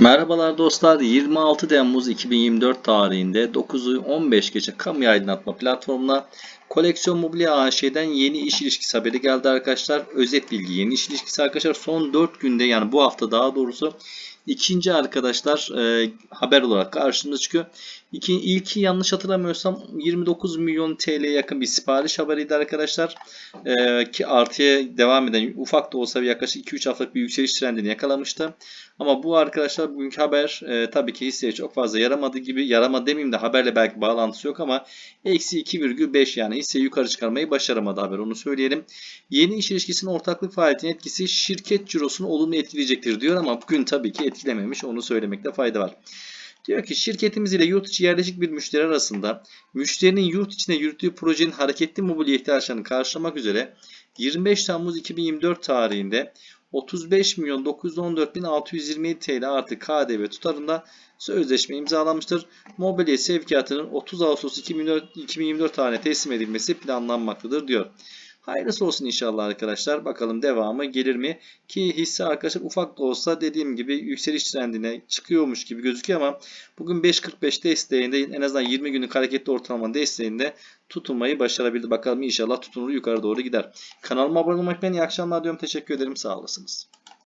Merhabalar dostlar. 26 Temmuz 2024 tarihinde 9'u 15 gece kamu aydınlatma platformuna Koleksiyon Mobilya AŞ'den yeni iş ilişkisi haberi geldi arkadaşlar. Özet bilgi yeni iş ilişkisi arkadaşlar son 4 günde yani bu hafta daha doğrusu ikinci arkadaşlar e, haber olarak karşımıza çıkıyor. İki, ilki yanlış hatırlamıyorsam 29 milyon TL'ye yakın bir sipariş haberiydi arkadaşlar. E, ki artıya devam eden ufak da olsa bir yaklaşık 2-3 haftalık bir yükseliş trendini yakalamıştı. Ama bu arkadaşlar bugünkü haber e, tabii ki hisseye çok fazla yaramadı gibi. Yaramadı demeyeyim de haberle belki bağlantısı yok ama eksi 2,5 yani hisseyi yukarı çıkarmayı başaramadı haber onu söyleyelim. Yeni iş ilişkisinin ortaklık faaliyetinin etkisi şirket cirosunu olumlu etkileyecektir diyor ama bugün tabii ki etkilememiş onu söylemekte fayda var. Diyor ki şirketimiz ile yurt içi yerleşik bir müşteri arasında müşterinin yurt içinde yürüttüğü projenin hareketli mobilya ihtiyaçlarını karşılamak üzere 25 Temmuz 2024 tarihinde 35 milyon 914 bin 627 TL artı KDV tutarında sözleşme imzalanmıştır. Mobilya sevkiyatının 30 Ağustos 2024, 2024 tarihine teslim edilmesi planlanmaktadır diyor. Hayırlısı olsun inşallah arkadaşlar. Bakalım devamı gelir mi? Ki hisse arkadaşlar ufak da olsa dediğim gibi yükseliş trendine çıkıyormuş gibi gözüküyor ama bugün 5.45 desteğinde en azından 20 günlük hareketli ortalama desteğinde tutunmayı başarabildi. Bakalım inşallah tutunur yukarı doğru gider. Kanalıma abone olmak ben iyi akşamlar diyorum. Teşekkür ederim. Sağ olasınız.